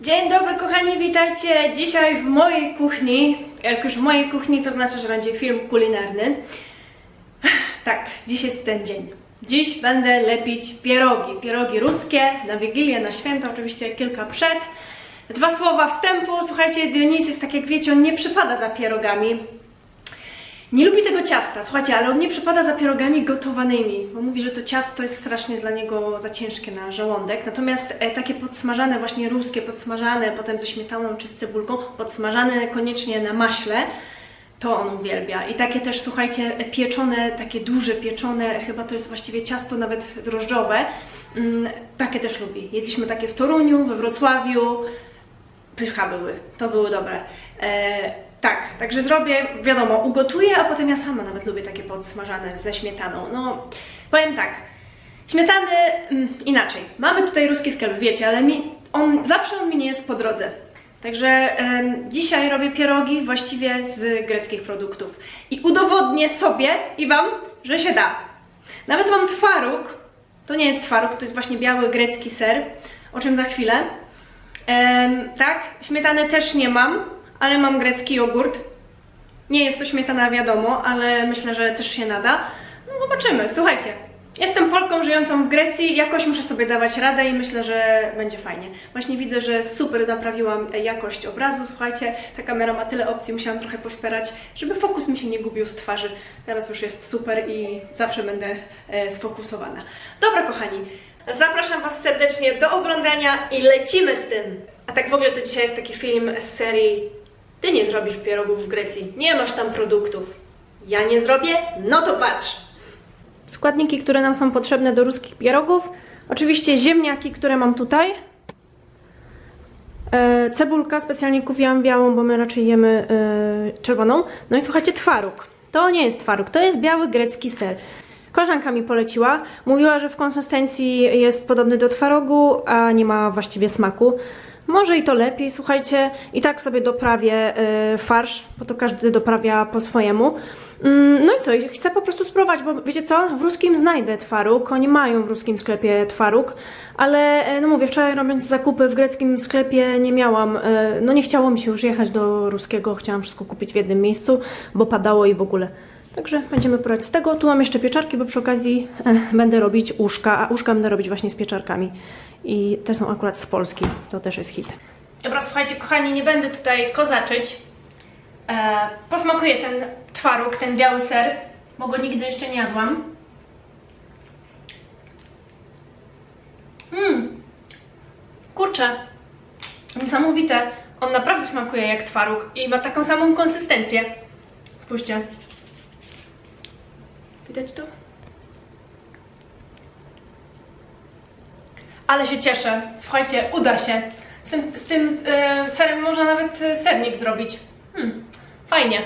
Dzień dobry kochani, witajcie dzisiaj w mojej kuchni. Jak już w mojej kuchni, to znaczy, że będzie film kulinarny. Tak, dziś jest ten dzień. Dziś będę lepić pierogi. Pierogi ruskie na Wigilię, na święta, oczywiście kilka przed. Dwa słowa wstępu. Słuchajcie, Dionis jest tak jak wiecie, on nie przypada za pierogami. Nie lubi tego ciasta, słuchajcie, ale on nie przypada za pierogami gotowanymi, bo mówi, że to ciasto jest strasznie dla niego za ciężkie na żołądek. Natomiast e, takie podsmażane, właśnie ruskie, podsmażane, potem ze śmietaną czy z cebulką, podsmażane koniecznie na maśle, to on uwielbia. I takie też, słuchajcie, pieczone, takie duże, pieczone, chyba to jest właściwie ciasto nawet drożdżowe, mm, takie też lubi. Jedliśmy takie w Toruniu, we Wrocławiu, pycha były, to były dobre. E, tak, także zrobię, wiadomo, ugotuję, a potem ja sama nawet lubię takie podsmażane ze śmietaną. No, powiem tak, śmietany mm, inaczej. Mamy tutaj ruski sklep, wiecie, ale mi, on, zawsze on mi nie jest po drodze. Także dzisiaj robię pierogi właściwie z greckich produktów. I udowodnię sobie i Wam, że się da. Nawet mam twaróg. To nie jest twaróg, to jest właśnie biały grecki ser, o czym za chwilę. Tak, śmietany też nie mam, ale mam grecki jogurt. Nie jest to śmietana, wiadomo, ale myślę, że też się nada. No zobaczymy, słuchajcie. Jestem Polką żyjącą w Grecji, jakoś muszę sobie dawać radę i myślę, że będzie fajnie. Właśnie widzę, że super naprawiłam jakość obrazu, słuchajcie, ta kamera ma tyle opcji, musiałam trochę poszperać, żeby fokus mi się nie gubił z twarzy. Teraz już jest super i zawsze będę e, sfokusowana. Dobra kochani, zapraszam Was serdecznie do oglądania i lecimy z tym! A tak w ogóle to dzisiaj jest taki film z serii Ty nie zrobisz pierogów w Grecji, nie masz tam produktów. Ja nie zrobię? No to patrz! Składniki, które nam są potrzebne do ruskich pierogów. Oczywiście ziemniaki, które mam tutaj. E, cebulka, specjalnie kupiłam białą, bo my raczej jemy e, czerwoną. No i słuchajcie, twaróg. To nie jest twaróg, to jest biały grecki ser. Koleżanka mi poleciła, mówiła, że w konsystencji jest podobny do twarogu, a nie ma właściwie smaku. Może i to lepiej, słuchajcie, i tak sobie doprawię e, farsz, bo to każdy doprawia po swojemu. Mm, No i co, chcę po prostu spróbować, bo wiecie co, w ruskim znajdę twaróg, oni mają w ruskim sklepie twaróg, ale e, no mówię, wczoraj robiąc zakupy w greckim sklepie nie miałam, e, no nie chciało mi się już jechać do ruskiego, chciałam wszystko kupić w jednym miejscu, bo padało i w ogóle. Także będziemy próbować z tego. Tu mam jeszcze pieczarki, bo przy okazji e, będę robić uszka, a uszka będę robić właśnie z pieczarkami. I te są akurat z Polski, to też jest hit. Dobra, słuchajcie, kochani, nie będę tutaj kozaczyć. E, posmakuję ten twaróg, ten biały ser, bo go nigdy jeszcze nie jadłam. Mmm, kurczę, niesamowite. On naprawdę smakuje jak twaróg i ma taką samą konsystencję. Spójrzcie. Widać to? Ale się cieszę. Słuchajcie, uda się. Z tym, z tym e, serem można nawet e, sernik zrobić. Hmm, fajnie.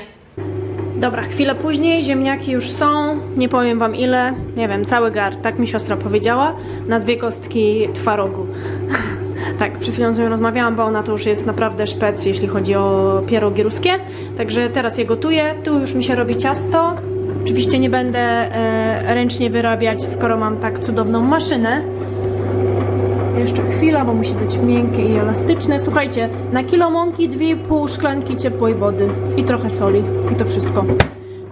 Dobra, chwilę później ziemniaki już są. Nie powiem wam ile. Nie wiem, cały gar, tak mi siostra powiedziała. Na dwie kostki twarogu. tak, przed chwilą z nią rozmawiałam, bo ona to już jest naprawdę szpec, jeśli chodzi o pierogi ruskie. Także teraz je gotuję. Tu już mi się robi ciasto. Oczywiście nie będę e, ręcznie wyrabiać, skoro mam tak cudowną maszynę. Jeszcze chwila, bo musi być miękkie i elastyczne. Słuchajcie, na kilo mąki 2,5 szklanki ciepłej wody i trochę soli. I to wszystko.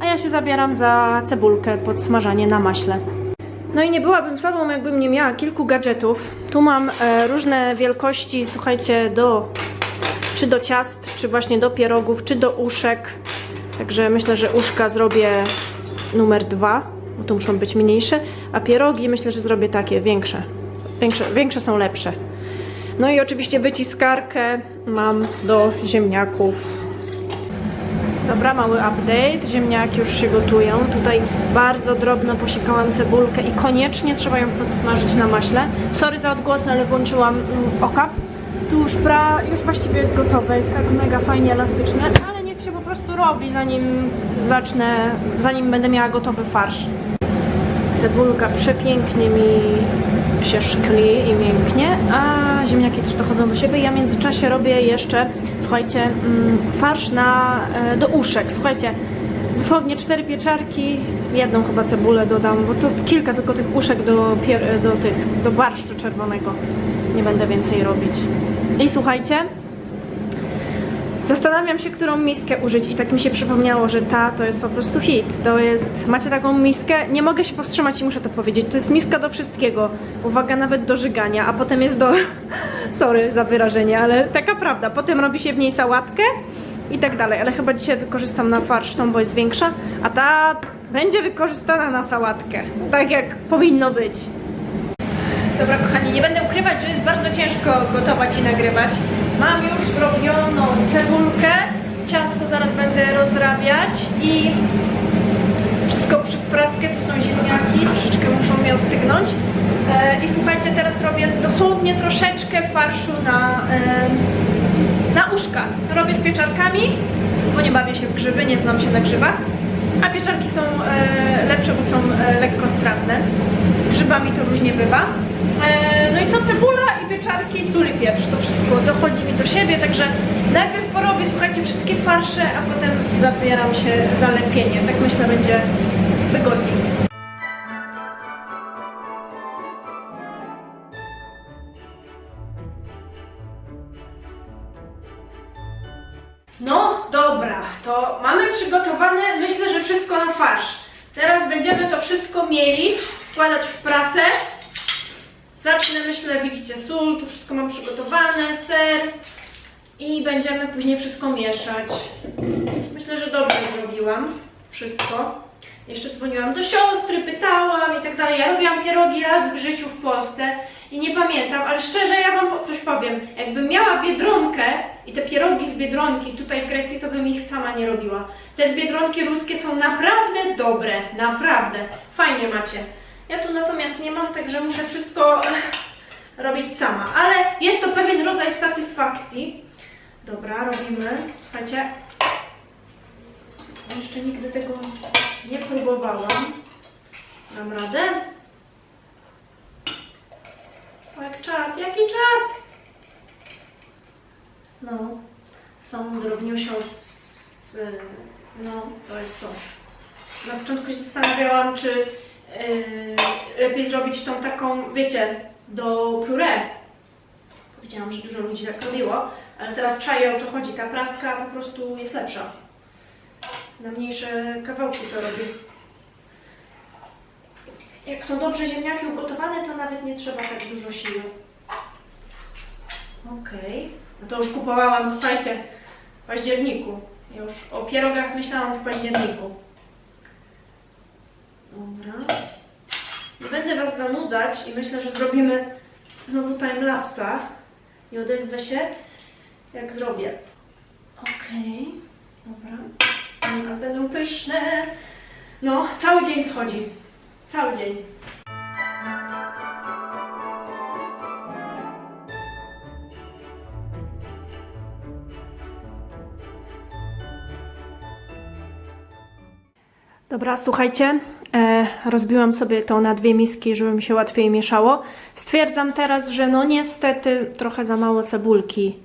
A ja się zabieram za cebulkę pod smażanie na maśle. No i nie byłabym sobą, jakbym nie miała kilku gadżetów. Tu mam e, różne wielkości, słuchajcie, do czy do ciast, czy właśnie do pierogów, czy do uszek. Także myślę, że uszka zrobię numer dwa, bo tu muszą być mniejsze, a pierogi myślę, że zrobię takie większe. Większe, większe są lepsze. No i oczywiście wyciskarkę mam do ziemniaków. Dobra, mały update. Ziemniaki już się gotują. Tutaj bardzo drobno posiekałam cebulkę i koniecznie trzeba ją podsmażyć na maśle. Sorry za odgłosy, ale włączyłam mm, okap. Tu już pra, już właściwie jest gotowe, jest tak mega fajnie elastyczne, ale niech się po prostu robi zanim zacznę, zanim będę miała gotowy farsz. Cebulka przepięknie mi się szkli i mięknie, a ziemniaki też dochodzą do siebie. Ja w międzyczasie robię jeszcze, słuchajcie, mm, farsz na, e, do uszek. Słuchajcie, dosłownie cztery pieczarki, jedną chyba cebulę dodam, bo to kilka tylko tych uszek do, do tych, do barszczu czerwonego. Nie będę więcej robić. I słuchajcie, Zastanawiam się, którą miskę użyć i tak mi się przypomniało, że ta to jest po prostu hit. To jest, macie taką miskę, nie mogę się powstrzymać i muszę to powiedzieć, to jest miska do wszystkiego. Uwaga, nawet do żygania, a potem jest do, sorry za wyrażenie, ale taka prawda. Potem robi się w niej sałatkę i tak dalej, ale chyba dzisiaj wykorzystam na farsz tą, bo jest większa, a ta będzie wykorzystana na sałatkę, tak jak powinno być. Dobra kochani, nie będę ukrywać, że jest bardzo ciężko gotować i nagrywać. Mam już zrobioną ciasto zaraz będę rozrabiać i wszystko przez praskę, tu są ziemniaki, troszeczkę muszą mi ostygnąć. E, I słuchajcie, teraz robię dosłownie troszeczkę farszu na, e, na uszka. Robię z pieczarkami, bo nie bawię się w grzyby, nie znam się na grzybach. A pieczarki są e, lepsze, bo są e, lekko strawne. Z grzybami to różnie bywa. No i co, cebula i pieczarki, sól i pieprz. To wszystko dochodzi mi do siebie, także najpierw porobię, słuchajcie, wszystkie farsze, a potem zabieram się za lepienie. Tak myślę, będzie wygodniej. No dobra, to mamy przygotowane, myślę, że wszystko na farsz. Teraz będziemy to wszystko mielić, wkładać w prasę. Zacznę, myślę, widzicie, sól, tu wszystko mam przygotowane, ser i będziemy później wszystko mieszać. Myślę, że dobrze zrobiłam wszystko. Jeszcze dzwoniłam do siostry, pytałam i tak dalej. Ja robiłam pierogi raz w życiu w Polsce i nie pamiętam, ale szczerze ja wam coś powiem. Jakbym miała biedronkę i te pierogi z biedronki tutaj w Grecji, to bym ich sama nie robiła. Te z biedronki ruskie są naprawdę dobre, naprawdę. Fajnie macie. Ja tu natomiast nie mam, także muszę wszystko eh, robić sama. Ale jest to pewien rodzaj satysfakcji. Dobra, robimy. Słuchajcie, jeszcze nigdy tego nie próbowałam. Dam radę? O, jak czad, jaki czad? No, są drobniusią z... No, to jest to. Na początku się zastanawiałam, czy lepiej zrobić tą taką, wiecie, do puree. Powiedziałam, że dużo ludzi tak robiło, ale teraz czaję o co chodzi. Ta praska po prostu jest lepsza. Na mniejsze kawałki to robię. Jak są dobrze ziemniaki ugotowane, to nawet nie trzeba tak dużo siły. Okej. No to już kupowałam, słuchajcie, w październiku. Już o pierogach myślałam w październiku. Dobra. Nie będę Was zanudzać i myślę, że zrobimy znowu timelapsa i odezwę się, jak zrobię. Okej. Dobra. Ale będą pyszne. No, cały dzień schodzi. Cały dzień. Dobra, słuchajcie, e, rozbiłam sobie to na dwie miski, żeby mi się łatwiej mieszało. Stwierdzam teraz, że no niestety trochę za mało cebulki.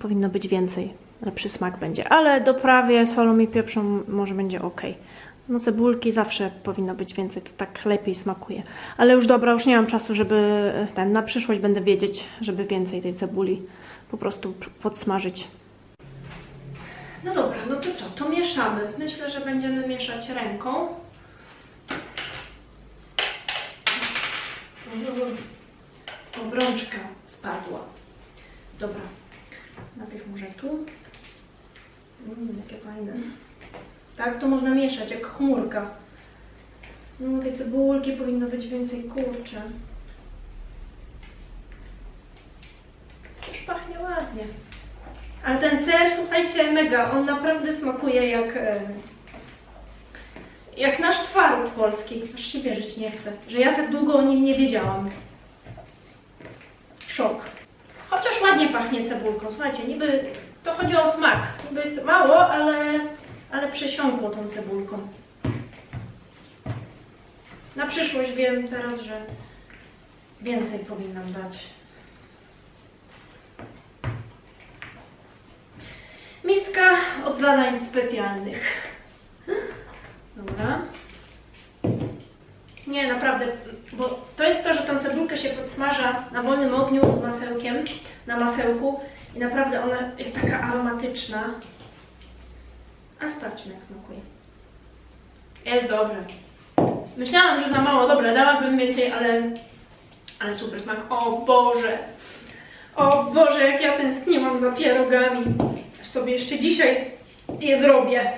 Powinno być więcej, lepszy smak będzie. Ale doprawię solą i pieprzą, może będzie ok. No cebulki zawsze powinno być więcej, to tak lepiej smakuje. Ale już dobra, już nie mam czasu, żeby e, ten, na przyszłość będę wiedzieć, żeby więcej tej cebuli po prostu podsmażyć. No dobra, no to co? To mieszamy. Myślę, że będziemy mieszać ręką. Obrączka spadła. Dobra. Najpierw może tu. Mm, jakie fajne. Tak, to można mieszać jak chmurka. No, tej cebulki powinno być więcej kurcze. Już pachnie ładnie. Ale ten ser, słuchajcie, mega. On naprawdę smakuje jak. Jak nasz twaróg polski. Aż się wierzyć nie chcę, że ja tak długo o nim nie wiedziałam. Szok. Chociaż ładnie pachnie cebulką. Słuchajcie, niby to chodzi o smak. Niby jest mało, ale, ale przesiąkło tą cebulką. Na przyszłość wiem teraz, że więcej powinnam dać. Miska od zadań specjalnych. Dobra. Nie, naprawdę, bo to jest to, że tą cebulkę się podsmaża na wolnym ogniu z masełkiem. na masełku i naprawdę ona jest taka aromatyczna. A sprawdźmy jak smakuje. Jest dobrze. Myślałam, że za mało, dobra, dałabym więcej, ale, ale super smak. O Boże! O Boże, jak ja tęskniłam za pierogami. Aż sobie jeszcze dzisiaj je zrobię.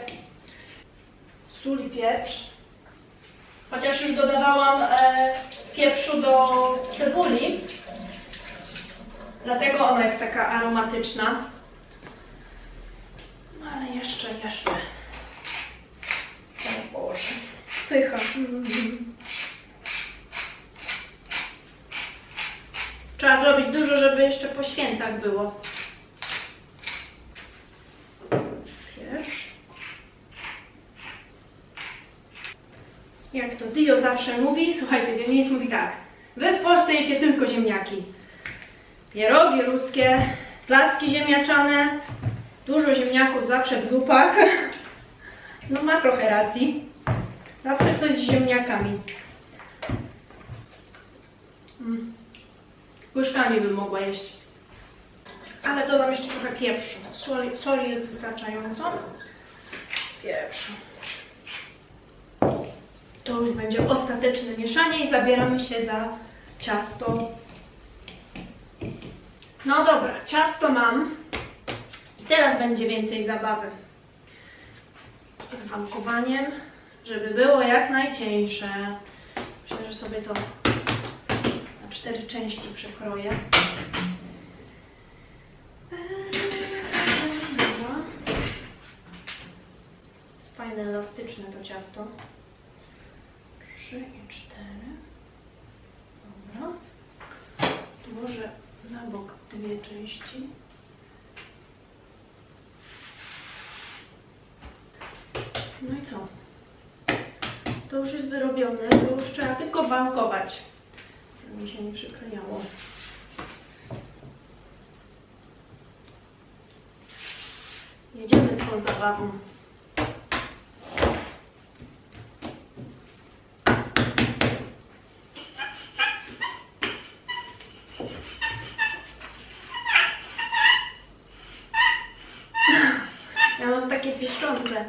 Sól i pieprz. Chociaż już dodawałam e, pieprzu do cebuli. Dlatego ona jest taka aromatyczna. No ale jeszcze, jeszcze. O Boże. Pycha. Trzeba zrobić dużo, żeby jeszcze po świętach było. Jak to Dio zawsze mówi, słuchajcie, Dionis mówi tak. Wy w Polsce jecie tylko ziemniaki. Pierogi ruskie, placki ziemniaczane, dużo ziemniaków zawsze w zupach. No ma trochę racji. Zawsze coś z ziemniakami. Mm. Łyżkami bym mogła jeść. Ale dodam jeszcze trochę pieprzu. Soli, soli jest wystarczająco. Pieprzu. To już będzie ostateczne mieszanie i zabieramy się za ciasto. No dobra, ciasto mam. I teraz będzie więcej zabawy. Z wankowaniem, żeby było jak najcieńsze. Myślę, że sobie to na cztery części przekroję. Jest fajne, elastyczne to ciasto. Trzy i cztery. Dobra. Tu może na bok dwie części. No i co? To już jest wyrobione, to już trzeba tylko bankować, żeby mi się nie przyklejało. Jedziemy z tą zabawą. Ja mam takie pieszczące.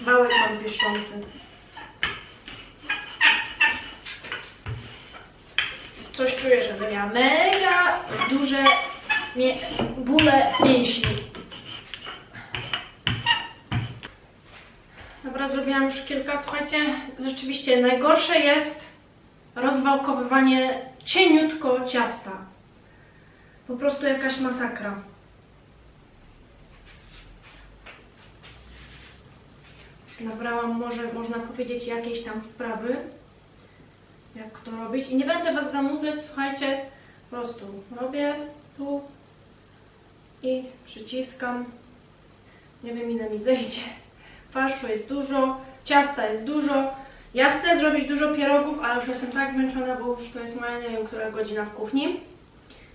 Wałek mam pieszczący. Coś czuję, że będę miała mega duże mie- bóle mięśni. Dobra, zrobiłam już kilka. Słuchajcie, rzeczywiście najgorsze jest rozwałkowywanie cieniutko ciasta. Po prostu jakaś masakra. Nabrałam może, można powiedzieć, jakieś tam wprawy, jak to robić. I nie będę Was zanudzać, słuchajcie, po prostu robię tu i przyciskam. Nie wiem ile mi zejdzie. Farszu jest dużo, ciasta jest dużo. Ja chcę zrobić dużo pierogów, ale już jestem tak zmęczona, bo już to jest moja nie wiem która godzina w kuchni.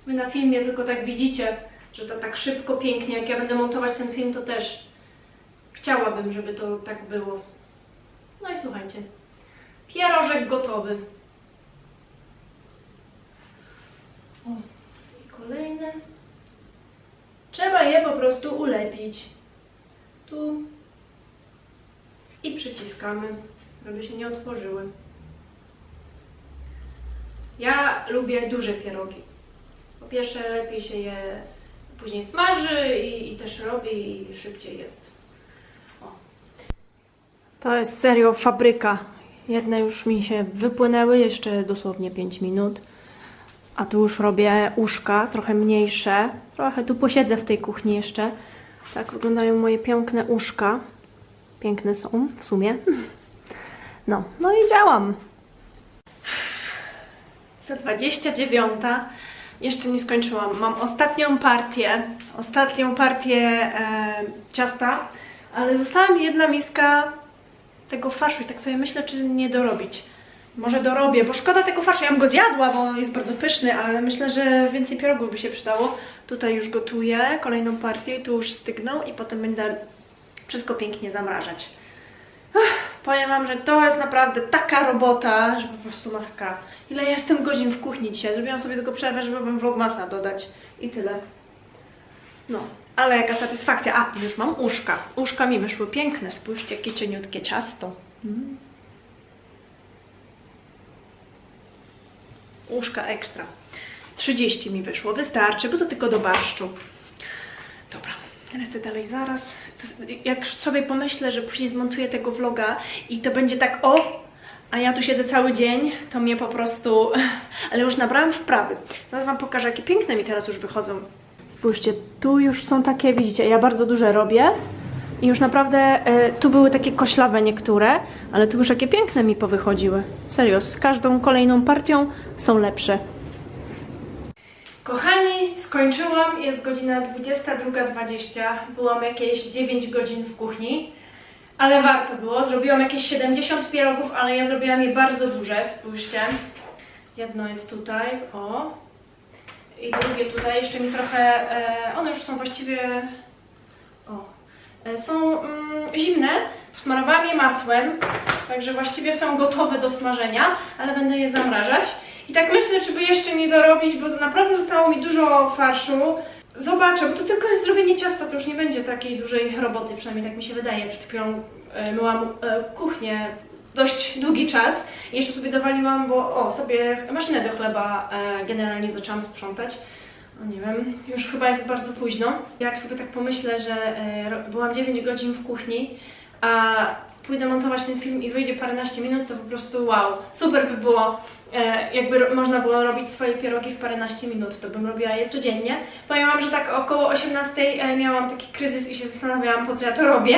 Wy na filmie tylko tak widzicie, że to tak szybko, pięknie. Jak ja będę montować ten film, to też Chciałabym, żeby to tak było. No i słuchajcie. Pierożek gotowy. O, i kolejne. Trzeba je po prostu ulepić. Tu. I przyciskamy, żeby się nie otworzyły. Ja lubię duże pierogi. Po pierwsze, lepiej się je później smaży i, i też robi i szybciej jest. To jest serio fabryka. Jedne już mi się wypłynęły, jeszcze dosłownie 5 minut. A tu już robię uszka, trochę mniejsze. Trochę tu posiedzę w tej kuchni jeszcze. Tak wyglądają moje piękne uszka. Piękne są w sumie. No, no i działam. Za 29. Jeszcze nie skończyłam. Mam ostatnią partię. Ostatnią partię e, ciasta. Ale została mi jedna miska tego farszu i tak sobie myślę, czy nie dorobić. Może dorobię, bo szkoda tego farszu. Ja bym go zjadła, bo on jest bardzo pyszny, ale myślę, że więcej pierogów by się przydało. Tutaj już gotuję kolejną partię i tu już stygną i potem będę wszystko pięknie zamrażać. Ach, powiem Wam, że to jest naprawdę taka robota, że po prostu masakra. Ile jestem godzin w kuchni dzisiaj? Zrobiłam sobie tylko przerwę, żeby Wam vlogmasa dodać. I tyle. No, ale jaka satysfakcja. A, już mam uszka. Uszka mi wyszły piękne. Spójrzcie, jakie cieniutkie ciasto. Mm. Uszka ekstra. 30 mi wyszło. Wystarczy, bo to tylko do barszczu. Dobra, lecę dalej zaraz. Jak sobie pomyślę, że później zmontuję tego vloga i to będzie tak o, a ja tu siedzę cały dzień, to mnie po prostu... Ale już nabrałam wprawy. Zaraz Wam pokażę, jakie piękne mi teraz już wychodzą. Spójrzcie, tu już są takie, widzicie, ja bardzo duże robię i już naprawdę e, tu były takie koślawe niektóre, ale tu już jakie piękne mi powychodziły. Serio, z każdą kolejną partią są lepsze. Kochani, skończyłam, jest godzina 22.20, byłam jakieś 9 godzin w kuchni, ale warto było. Zrobiłam jakieś 70 pierogów, ale ja zrobiłam je bardzo duże, spójrzcie. Jedno jest tutaj, o. I drugie tutaj, jeszcze mi trochę, e, one już są właściwie, są mm, zimne, smarowałam je masłem, także właściwie są gotowe do smażenia, ale będę je zamrażać. I tak myślę, czy by jeszcze nie dorobić, bo naprawdę zostało mi dużo farszu. Zobaczę, bo to tylko jest zrobienie ciasta, to już nie będzie takiej dużej roboty, przynajmniej tak mi się wydaje. Przed chwilą e, myłam e, kuchnię dość długi czas i jeszcze sobie dowaliłam, bo o, sobie maszynę do chleba e, generalnie zaczęłam sprzątać. No nie wiem, już chyba jest bardzo późno. Jak sobie tak pomyślę, że ro- byłam 9 godzin w kuchni, a pójdę montować ten film i wyjdzie paręnaście minut, to po prostu wow, super by było, e, jakby można było robić swoje pierogi w paręnaście minut, to bym robiła je codziennie. Wam, że tak około 18 e, miałam taki kryzys i się zastanawiałam, po co ja to robię.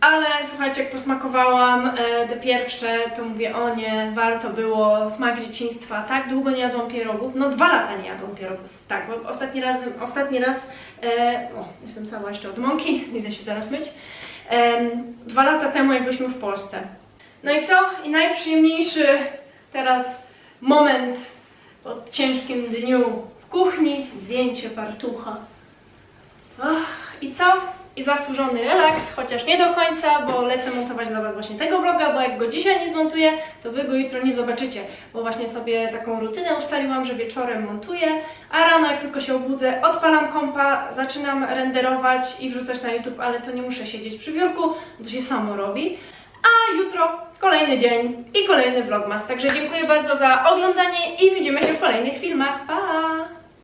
Ale słuchajcie, jak posmakowałam e, te pierwsze, to mówię, o nie, warto było, smak dzieciństwa. Tak długo nie jadłam pierogów, no dwa lata nie jadłam pierogów. Tak, bo ostatni raz, ostatni raz, e, o, jestem cała jeszcze od mąki, idę się zaraz myć. Em, dwa lata temu, jak byliśmy w Polsce. No i co? I najprzyjemniejszy teraz moment po ciężkim dniu w kuchni, zdjęcie fartucha. Ach, I co? I zasłużony relaks, chociaż nie do końca, bo lecę montować dla Was właśnie tego vloga, bo jak go dzisiaj nie zmontuję, to Wy go jutro nie zobaczycie, bo właśnie sobie taką rutynę ustaliłam, że wieczorem montuję, a rano jak tylko się obudzę, odpalam kompa, zaczynam renderować i wrzucać na YouTube, ale to nie muszę siedzieć przy biurku, to się samo robi. A jutro kolejny dzień i kolejny vlogmas. Także dziękuję bardzo za oglądanie i widzimy się w kolejnych filmach. Pa!